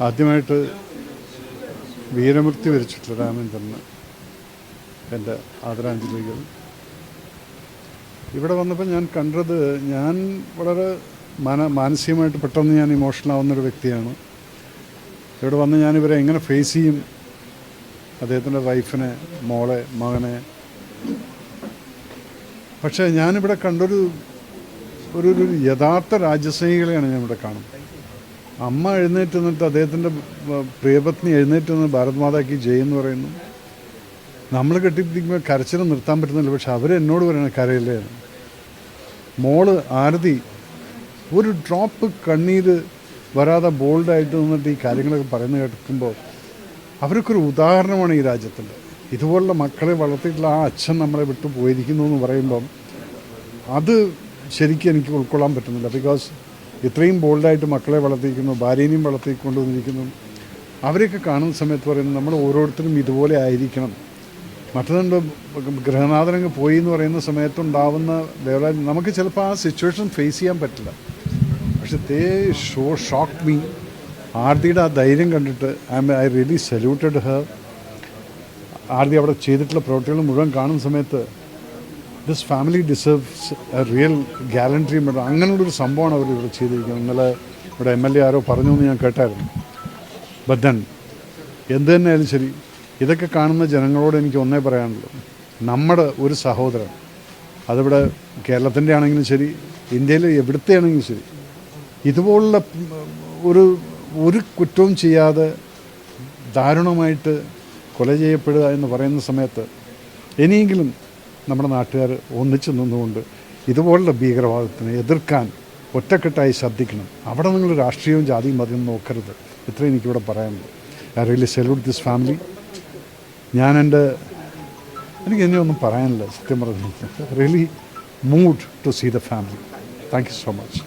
ആദ്യമായിട്ട് വീരമൃത്യു വരിച്ചിട്ടുള്ള രാമേന്ദ്രന് എന്റെ ആദരാഞ്ജലികൾ. ഇവിടെ വന്നപ്പോൾ ഞാൻ കണ്ടത് ഞാൻ വളരെ മന മാനസികമായിട്ട് പെട്ടെന്ന് ഞാൻ ഇമോഷണൽ ആവുന്നൊരു വ്യക്തിയാണ്. ഇവിടെ വന്ന് ഞാൻ ഇവരെ എങ്ങനെ ഫേസ് ചെയ്യും? അദ്ദേഹത്തിന്റെ വൈഫിനെ മോളെ മകനെ. പക്ഷേ ഞാനിവിടെ കണ്ടൊരു ഒരു ഒരു യഥാർത്ഥ രാജ്യസ്നേഹികളെയാണ് ഞാൻ ഇവിടെ കാണുന്നത്. അമ്മ എഴുന്നേറ്റ് നിന്നിട്ട് അദ്ദേഹത്തിന്റെ പ്രിയപത്നി എഴുന്നേറ്റ് നിന്ന് ഭാരത് മാതാക്കി ജയെന്ന് പറയുന്നു. നമ്മൾ കെട്ടിപ്പിടിക്കുമ്പോൾ കരച്ചിൽ നിർത്താൻ പറ്റുന്നില്ല പക്ഷെ അവർ എന്നോട് പറയണ കരയില്ലേ. മോൾ ആരതി ഒരു ഡ്രോപ്പ് കണ്ണീര് വരാതെ ബോൾഡായിട്ട് നിന്നിട്ട് ഈ കാര്യങ്ങളൊക്കെ പറയുന്ന കേൾക്കുമ്പോൾ അവർക്കൊരു ഉദാഹരണമാണ് ഈ രാജ്യത്തിന്റെ ഇതുപോലുള്ള മക്കളെ വളർത്തിയിട്ടുള്ള ആ അച്ഛൻ നമ്മളെ വിട്ടു പോയിരിക്കുന്നു എന്ന് പറയുമ്പം അത് ശരിക്കും എനിക്ക് ഉൾക്കൊള്ളാൻ പറ്റുന്നില്ല. ബിക്കോസ് ഇത്രയും ബോൾഡായിട്ട് മക്കളെ വളർത്തിയിരിക്കുന്നു ഭാര്യനെയും വളർത്തിക്കൊണ്ടുവന്നിരിക്കുന്നു. അവരെയൊക്കെ കാണുന്ന സമയത്ത് പറയുന്നത് നമ്മൾ ഓരോരുത്തരും ഇതുപോലെ ആയിരിക്കണം. മറ്റൊന്നുണ്ട് ഗൃഹനാഥനങ്ങ് പോയി എന്ന് പറയുന്ന സമയത്തുണ്ടാവുന്ന വേറെ നമുക്ക് ചിലപ്പോൾ ആ സിറ്റുവേഷൻ ഫേസ് ചെയ്യാൻ പറ്റില്ല. പക്ഷെ ദേ ഷോ ഷോക്ക് മീ ആർത്തിയുടെ ആ ധൈര്യം കണ്ടിട്ട് I I really saluted her Aarthi അവിടെ ചെയ്തിട്ടുള്ള പ്രവൃത്തികൾ മുഴുവൻ കാണുന്ന സമയത്ത് this family deserves a real gallantry medal അങ്ങനെയുള്ളൊരു സംഭവമാണ് അവർ ഇവിടെ ചെയ്തിരിക്കുന്നത്. ഇന്നലെ ഇവിടെ എം എൽ എ ആരോ പറഞ്ഞു എന്ന് ഞാൻ കേട്ടായിരുന്നു. ബട്ട് ദെൻ എന്ത് തന്നെയായാലും ശരി ഇതൊക്കെ കാണുന്ന ജനങ്ങളോട് എനിക്ക് ഒന്നേ പറയാനുള്ളൂ. നമ്മുടെ ഒരു സഹോദരൻ അതിവിടെ കേരളത്തിന്റെ ആണെങ്കിലും ശരി ഇന്ത്യയിൽ എവിടുത്തെ ആണെങ്കിലും ശരി ഇതുപോലുള്ള ഒരു ഒരു കുറ്റവും ചെയ്യാതെ ദാരുണമായിട്ട് കൊല ചെയ്യപ്പെടുക എന്ന് പറയുന്ന സമയത്ത് ഇനിയെങ്കിലും നമ്മുടെ നാട്ടുകാർ ഒന്നിച്ചു നിന്നുകൊണ്ട് ഇതുപോലുള്ള ഭീകരവാദത്തിനെ എതിർക്കാൻ ഒറ്റക്കെട്ടായി ശ്രദ്ധിക്കണം. അവിടെ നിങ്ങൾ രാഷ്ട്രീയവും ജാതിയും മതിയും നോക്കരുത്. ഇത്രയും എനിക്കിവിടെ പറയാനുള്ളൂ. I really salute this family. ഞാൻ എന്റെ എനിക്ക് ഇനിയൊന്നും പറയാനില്ല സത്യം പറഞ്ഞു really moved to see the family. Thank you so much.